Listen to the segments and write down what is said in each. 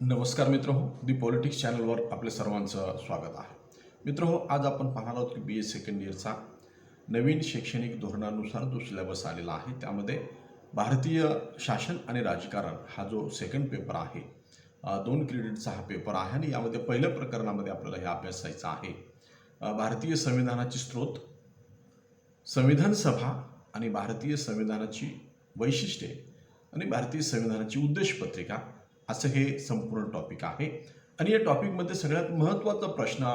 नमस्कार मित्र हो दी पॉलिटिक्स चॅनलवर आपल्या सर्वांचं स्वागत आहे. मित्र हो आज आपण पाहणार आहोत की बी एस सेकंड इयरचा नवीन शैक्षणिक धोरणानुसार जो सिलेबस आलेला आहे त्यामध्ये भारतीय शासन आणि राजकारण हा जो सेकंड पेपर आहे दोन क्रेडिटचा हा पेपर आहे आणि यामध्ये पहिल्या प्रकरणामध्ये आपल्याला हे अभ्यासायचं आहे. भारतीय संविधानाची स्रोत संविधान सभा आणि भारतीय संविधानाची वैशिष्ट्ये आणि भारतीय संविधानाची उद्देशपत्रिका असं हे संपूर्ण टॉपिक आहे. आणि या टॉपिकमध्ये सगळ्यात महत्त्वाचा प्रश्न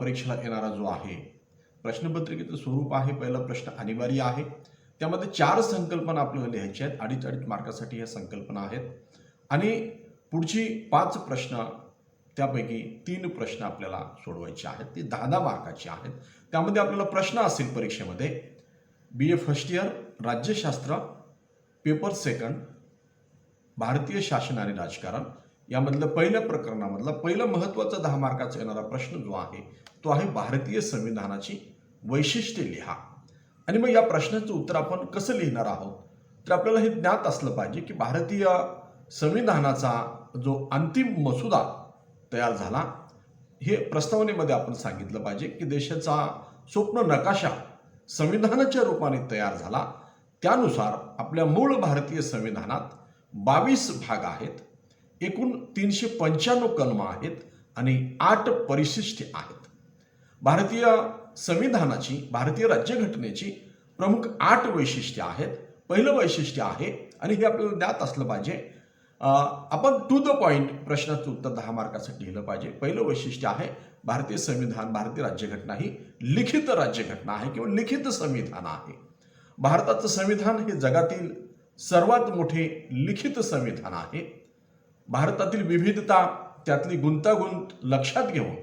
परीक्षेला येणारा जो आहे प्रश्नपत्रिकेचं स्वरूप आहे पहिला प्रश्न अनिवार्य आहे. त्यामध्ये चार संकल्पना आपल्याला लिहायच्या आहेत. अडीच अडीच मार्कासाठी ह्या संकल्पना आहेत. आणि पुढची पाच प्रश्न त्यापैकी तीन प्रश्न आपल्याला सोडवायचे आहेत. ते दहा दहा मार्काचे आहेत. त्यामध्ये आपल्याला प्रश्न असेल परीक्षेमध्ये. बी ए फर्स्ट इयर राज्यशास्त्र पेपर सेकंड भारतीय शासन आणि राजकारण यामधलं पहिल्या प्रकरणामधला पहिला महत्त्वाचा दहा मार्काचा येणारा प्रश्न जो आहे तो आहे भारतीय संविधानाची वैशिष्ट्ये लिहा. आणि मग या प्रश्नाचं उत्तर आपण कसं लिहिणार आहोत? तर आपल्याला हे ज्ञात असलं पाहिजे की भारतीय संविधानाचा जो अंतिम मसुदा तयार झाला हे प्रस्तावनेमध्ये आपण सांगितलं पाहिजे की देशाचा स्वप्न नकाशा संविधानाच्या रूपाने तयार झाला. त्यानुसार आपल्या मूळ भारतीय संविधानात बावीस भाग आहेत. एकूण तीनशे पंच्याण्णव कलम आहेत आणि आठ परिशिष्टे आहेत. भारतीय संविधानाची भारतीय राज्यघटनेची प्रमुख आठ वैशिष्ट्ये आहेत. पहिलं वैशिष्ट्य आहे आणि हे आपल्याला ज्ञात असलं पाहिजे आपण टू द पॉइंट प्रश्नाचं उत्तर दहा मार्कासाठी लिहिलं पाहिजे. पहिलं वैशिष्ट्य आहे भारतीय संविधान भारतीय राज्यघटना ही लिखित राज्यघटना आहे किंवा लिखित संविधान आहे. भारताचं संविधान हे जगातील सर्वात मोठे लिखित संविधान आहे. भारतातील विविधता त्यातली गुंतागुंत लक्षात घेऊन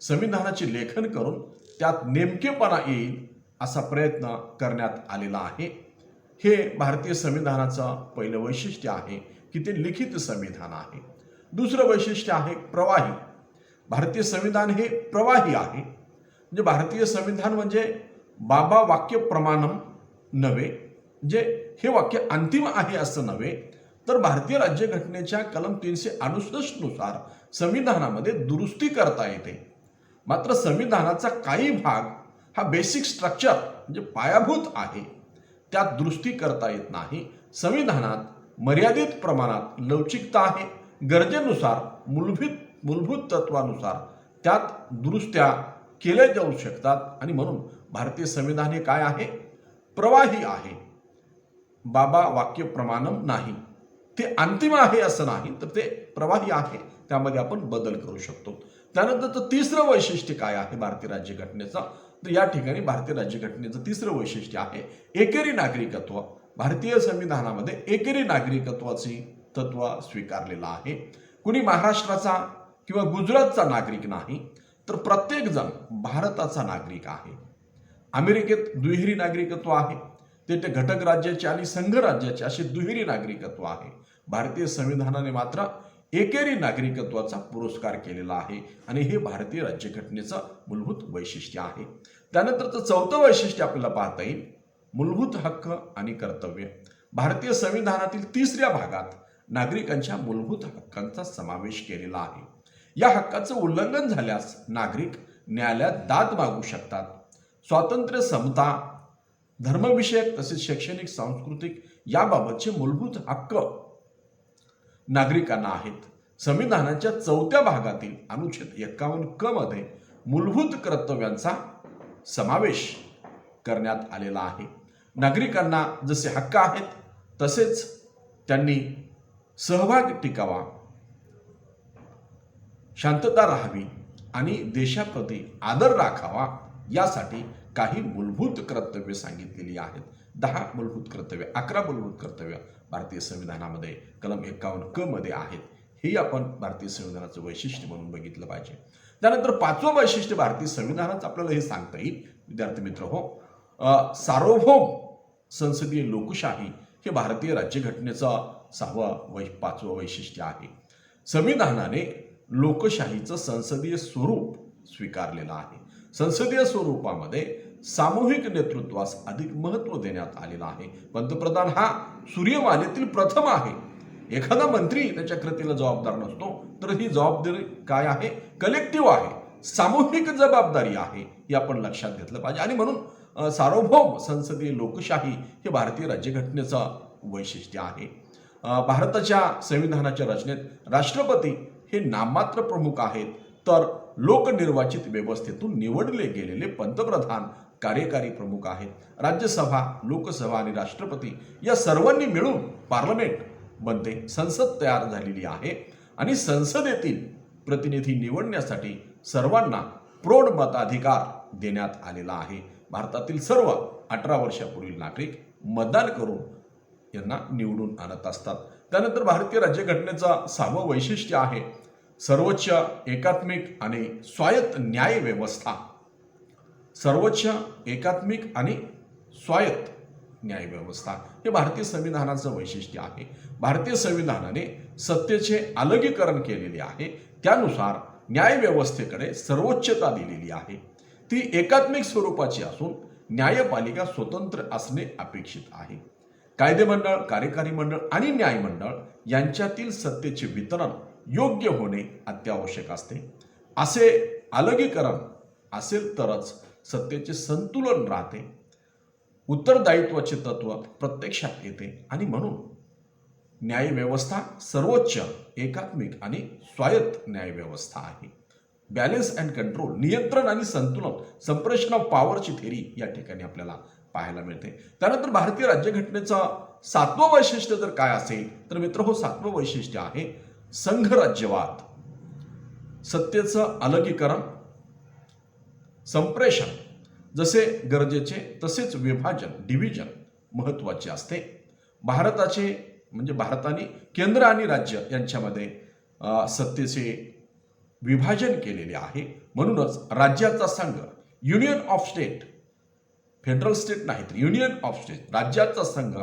संविधानाचे लेखन करून त्यात नेमकेपणा येईल असा प्रयत्न करण्यात आलेला आहे. हे भारतीय संविधानाचं पहिलं वैशिष्ट्य आहे की ते लिखित संविधान आहे. दुसरं वैशिष्ट्य आहे प्रवाही. भारतीय संविधान हे प्रवाही आहे. म्हणजे भारतीय संविधान म्हणजे बाबा वाक्य प्रमाणम नव्हे जे हे वाक्य अंतिम आहे असं नव्हे तर भारतीय राज्यघटनेच्या कलम तीनशे अडुसष्टनुसार संविधानामध्ये दुरुस्ती करता येते. मात्र संविधानाचा काही भाग हा बेसिक स्ट्रक्चर म्हणजे पायाभूत आहे. त्यात दुरुस्ती करता येत नाही. संविधानात मर्यादित प्रमाणात लवचिकता आहे. गरजेनुसार मूलभूत मूलभूत तत्वानुसार त्यात दुरुस्त्या केल्या जाऊ शकतात. आणि म्हणून भारतीय संविधान हे काय आहे? प्रवाही आहे. बाबा वाक्य प्रमाणम नाही. ते अंतिम आहे असं नाही तर ते प्रवाही आहे. त्यामध्ये आपण बदल करू शकतो. त्यानंतरचं तिसरं वैशिष्ट्य काय आहे भारतीय राज्यघटनेचं? तर या ठिकाणी भारतीय राज्यघटनेचं तिसरं वैशिष्ट्य आहे एकेरी नागरिकत्व. भारतीय संविधानामध्ये एकेरी नागरिकत्वाची तत्व स्वीकारलेलं आहे. कुणी महाराष्ट्राचा किंवा गुजरातचा नागरिक नाही तर प्रत्येकजण भारताचा नागरिक आहे. अमेरिकेत दुहेरी नागरिकत्व आहे. तेथे घटक राज्याचे आणि संघ राज्याचे असे दुहेरी नागरिकत्व आहे. भारतीय संविधानाने मात्र एकेरी नागरिकत्वाचा पुरस्कार केलेला आहे आणि हे भारतीय राज्यघटनेचं मूलभूत वैशिष्ट्य आहे. त्यानंतरचं चौथं वैशिष्ट्य आपल्याला पाहता येईल. मूलभूत हक्क आणि कर्तव्य. भारतीय संविधानातील तिसऱ्या भागात नागरिकांच्या मूलभूत हक्कांचा समावेश केलेला आहे. या हक्काचं उल्लंघन झाल्यास नागरिक न्यायालयात दाद मागू शकतात. स्वातंत्र्य समता धर्मविषयक तसेच शैक्षणिक सांस्कृतिक याबाबतचे मूलभूत हक्क नागरिकांना आहेत. संविधानाच्या चौथ्या भागातील अनुच्छेद एक्कावन्न क मध्ये मूलभूत कर्तव्यांचा समावेश करण्यात आलेला आहे. नागरिकांना जसे हक्क आहेत तसेच त्यांनी सहभाग टिकावा शांतता राहावी आणि देशाप्रती आदर राखावा यासाठी काही मूलभूत कर्तव्य सांगितलेली आहेत. दहा मूलभूत कर्तव्य अकरा मूलभूत कर्तव्य भारतीय संविधानामध्ये कलम एक्कावन्न क मध्ये आहेत. हे आपण भारतीय संविधानाचं वैशिष्ट्य म्हणून बघितलं पाहिजे. त्यानंतर पाचवं वैशिष्ट्य भारतीय संविधानाचं आपल्याला हे सांगता येईल. विद्यार्थी मित्र हो सार्वभौम संसदीय लोकशाही हे भारतीय राज्यघटनेचं सहावं वै पाचवं वैशिष्ट्य आहे. संविधानाने लोकशाहीचं संसदीय स्वरूप स्वीकारलेलं आहे. संसदीय स्वरूपामध्ये सामूहिक नेतृत्वास अधिक महत्त्व देण्यात आलेलं आहे. पंतप्रधान हा सूर्यमालेतील प्रथम आहे. एखादा मंत्री त्याच्या कृतीला जबाबदार नसतो तर ही जबाबदारी काय आहे? कलेक्टिव्ह आहे. सामूहिक जबाबदारी आहे हे आपण लक्षात घेतलं पाहिजे. आणि म्हणून सार्वभौम संसदीय लोकशाही हे भारतीय राज्यघटनेचं वैशिष्ट्य आहे. भारताच्या संविधानाच्या रचनेत राष्ट्रपती हे नाममात्र प्रमुख आहेत. तर लोकनिर्वाचित व्यवस्थेतून निवडले गेलेले पंतप्रधान कार्यकारी प्रमुख आहेत. राज्यसभा लोकसभा आणि राष्ट्रपती या सर्वांनी मिळून पार्लमेंट बनते संसद तयार झालेली आहे आणि संसदेतील प्रतिनिधी निवडण्यासाठी सर्वांना प्रौढ मताधिकार देण्यात आलेला आहे. भारतातील सर्व अठरा वर्षापूर्वी नागरिक मतदान करून यांना निवडून आणत असतात. त्यानंतर भारतीय राज्यघटनेचा सहावं वैशिष्ट्य आहे सर्वोच्च एकात्मिक आणि स्वायत्त न्याय व्यवस्था. सर्वोच्च एकात्मिक आणि स्वायत्त न्याय व्यवस्था. हे भारतीय संविधानाचं वैशिष्ट्य आहे. भारतीय संविधानाने सत्तेचे अलगीकरण केलेले आहे. त्यानुसार न्यायव्यवस्थेकडे सर्वोच्चता दिलेली आहे. ती एकात्मिक स्वरूपाची असून न्यायपालिका स्वतंत्र असणे अपेक्षित आहे. कायदेमंडळ कार्यकारी मंडळ आणि न्यायमंडळ यांच्यातील सत्तेचे वितरण योग्य होणे अत्यावश्यक असते. असे अलगीकरण असेल तरच सत्तेचे संतुलन राहते. उत्तरदायित्वाचे तत्व प्रत्यक्षात येते आणि म्हणून न्यायव्यवस्था सर्वोच्च एकात्मिक आणि स्वायत्त न्यायव्यवस्था आहे. बॅलन्स अँड कंट्रोल नियंत्रण आणि संतुलन संप्रेषण ऑफ पॉवरची थेरी या ठिकाणी आपल्याला पाहायला मिळते. त्यानंतर भारतीय राज्यघटनेचं सातवं वैशिष्ट्य जर काय असेल तर मित्र हो सातवं वैशिष्ट्य आहे. संघराज्यवाद सत्तेचं अलगीकरण संप्रेषण जसे गरजेचे तसेच विभाजन डिव्हिजन महत्त्वाचे असते. भारताचे म्हणजे भारताने केंद्र आणि राज्य यांच्यामध्ये सत्तेचे विभाजन केलेले आहे. म्हणूनच राज्याचा संघ union of state federal state नाही तर युनियन ऑफ स्टेट राज्याचा संघ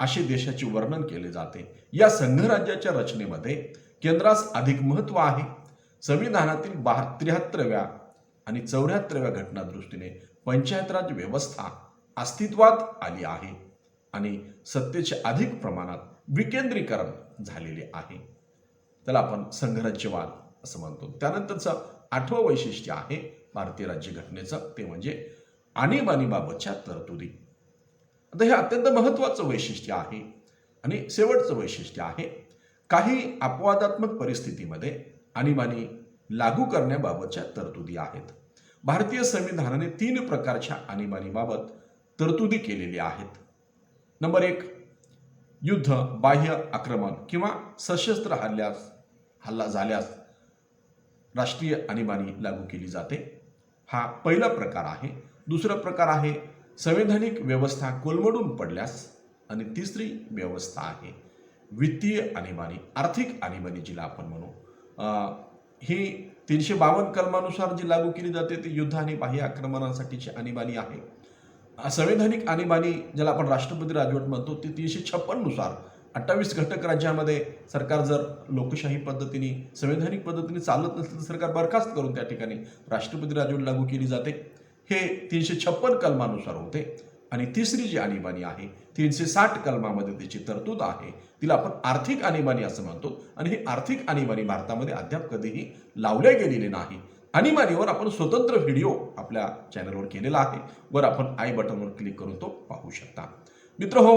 असे देशाचे वर्णन केले जाते. या संघराज्याच्या रचनेमध्ये केंद्रास अधिक महत्त्व आहे. संविधानातील बहा त्र्याहत्तरव्या आणि चौऱ्याहत्तरव्या घटनादृष्टीने पंचायत राज व्यवस्था अस्तित्वात आली आहे आणि सत्तेचे अधिक प्रमाणात विकेंद्रीकरण झालेले आहे. त्याला आपण संघराज्यवाद असं म्हणतो. त्यानंतरचं आठवं वैशिष्ट्य आहे भारतीय राज्यघटनेचं. ते म्हणजे आणीबाणीबाबतच्या तरतुदी. आता हे अत्यंत महत्त्वाचं वैशिष्ट्य आहे आणि शेवटचं वैशिष्ट्य आहे काही अपवादात्मक परिस्थितीमध्ये आणीबाणी लागू करण्याबाबतच्या तरतुदी आहेत. भारतीय संविधानाने तीन प्रकारच्या आणीबाणीबाबत तरतुदी केलेल्या आहेत. नंबर एक युद्ध बाह्य आक्रमण किंवा सशस्त्र हल्ल्यास हल्ला झाल्यास राष्ट्रीय आणीबाणी लागू केली जाते. हा पहिला प्रकार आहे. दुसरा प्रकार आहे संवैधानिक व्यवस्था कोलमडून पडल्यास आणि तिसरी व्यवस्था आहे. वित्तीय आणीबाणी आर्थिक आणीबाणी जिला आपण म्हणू. ही तीनशे बावन्न कलमानुसार जी लागू केली जाते ती युद्ध आणि बाह्य आक्रमणासाठीची आणीबाणी आहे. संवैधानिक आणीबाणी ज्याला आपण राष्ट्रपती राजवट म्हणतो ती तीनशे छप्पननुसार अठ्ठावीस घटक राज्यामध्ये सरकार जर लोकशाही पद्धतीने संवैधानिक पद्धतीने चालत नसेल तर सरकार बरखास्त करून त्या ठिकाणी राष्ट्रपती राजवट लागू केली जाते. हे तीनशे छप्पन कलमानुसार होते. आणि तिसरी जी आणीबाणी आहे तीनशे साठ कलमामध्ये त्याची तरतूद आहे तिला आपण आर्थिक आणीबाणी असं म्हणतो. आणि ही आर्थिक आणीबाणी भारतामध्ये अद्याप कधीही लावल्या गेलेली नाही. आणीबाणीवर आपण स्वतंत्र व्हिडिओ आपल्या चॅनलवर केलेला आहे. वर आपण आय बटनवर क्लिक करून तो पाहू शकता. मित्र हो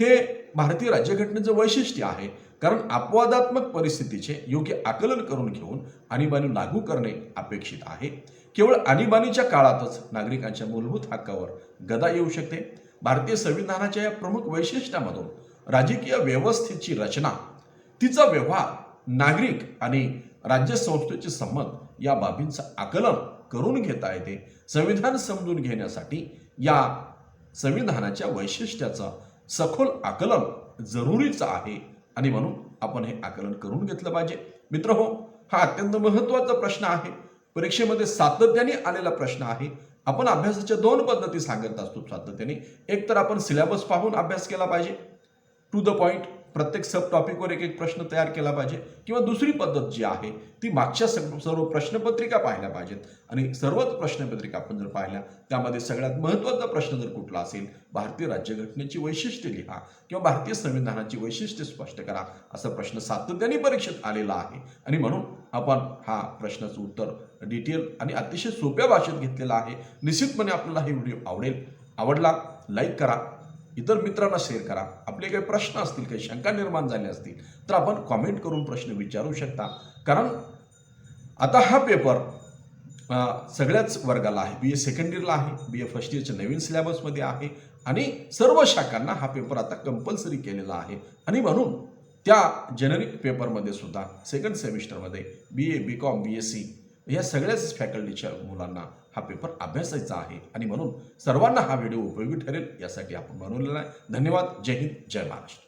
हे भारतीय राज्यघटनेचं वैशिष्ट्य आहे. कारण अपवादात्मक परिस्थितीचे योग्य आकलन करून घेऊन आणीबाणी लागू करणे अपेक्षित आहे. केवळ आणीबाणीच्या काळातच नागरिकांच्या मूलभूत हक्कावर गदा येऊ शकते. भारतीय संविधानाच्या या प्रमुख वैशिष्ट्यामधून राजकीय व्यवस्थेची रचना तिचा व्यवहार नागरिक आणि राज्य संस्थेचे संबंध या बाबींचं आकलन करून घेता येते. संविधान समजून घेण्यासाठी या संविधानाच्या वैशिष्ट्याचं सखोल आकलन जरुरीचं आहे. आणि म्हणून आपण हे आकलन करून घेतलं पाहिजे. मित्र हो हा अत्यंत महत्त्वाचा प्रश्न आहे. परीक्षेमध्ये सातत्याने आलेला प्रश्न आहे. आपण अभ्यासाच्या दोन पद्धती सांगत असतो सातत्याने. एक तर आपण सिलेबस पाहून अभ्यास केला पाहिजे. टू द पॉइंट प्रत्येक सब टॉपिकवर एक एक प्रश्न तयार केला पाहिजे. किंवा दुसरी पद्धत जी आहे ती मागच्या सर्व प्रश्नपत्रिका पाहिल्या पाहिजेत. आणि सर्वच प्रश्नपत्रिका आपण जर पाहिल्या त्यामध्ये सगळ्यात महत्त्वाचा प्रश्न जर कुठला असेल भारतीय राज्यघटनेची वैशिष्ट्य लिहा किंवा भारतीय संविधानाची वैशिष्ट्ये स्पष्ट करा असा प्रश्न सातत्याने परीक्षेत आलेला आहे. आणि म्हणून आपण हा प्रश्नाचं उत्तर डिटेल आणि अतिशय सोप्या भाषेत घेतलेला आहे. निश्चितपणे आपल्याला हे व्हिडिओ आवडेल. आवडला लाईक करा. इतर मित्रांना शेअर करा. आपले काही प्रश्न असतील काही शंका निर्माण झाल्या असतील तर आपण कॉमेंट करून प्रश्न विचारू शकता. कारण आता हा पेपर सगळ्याच वर्गाला आहे. बी ए सेकंड इयरला आहे. बी ए फर्स्ट इयरच्या नवीन सिलेबसमध्ये आहे. आणि सर्व शाखांना हा पेपर आता कंपल्सरी केलेला आहे. आणि म्हणून त्या जेनरिक पेपरमध्ये सुद्धा सेकंड सेमिस्टरमध्ये B A B com B S C या सगळ्याच फॅकल्टीच्या मुलांना हा पेपर अभ्यासायचा आहे. आणि म्हणून सर्वांना हा व्हिडिओ उपयोगी ठरेल यासाठी आपण बनवलेला आहे. धन्यवाद. जय हिंद. जय महाराष्ट्र.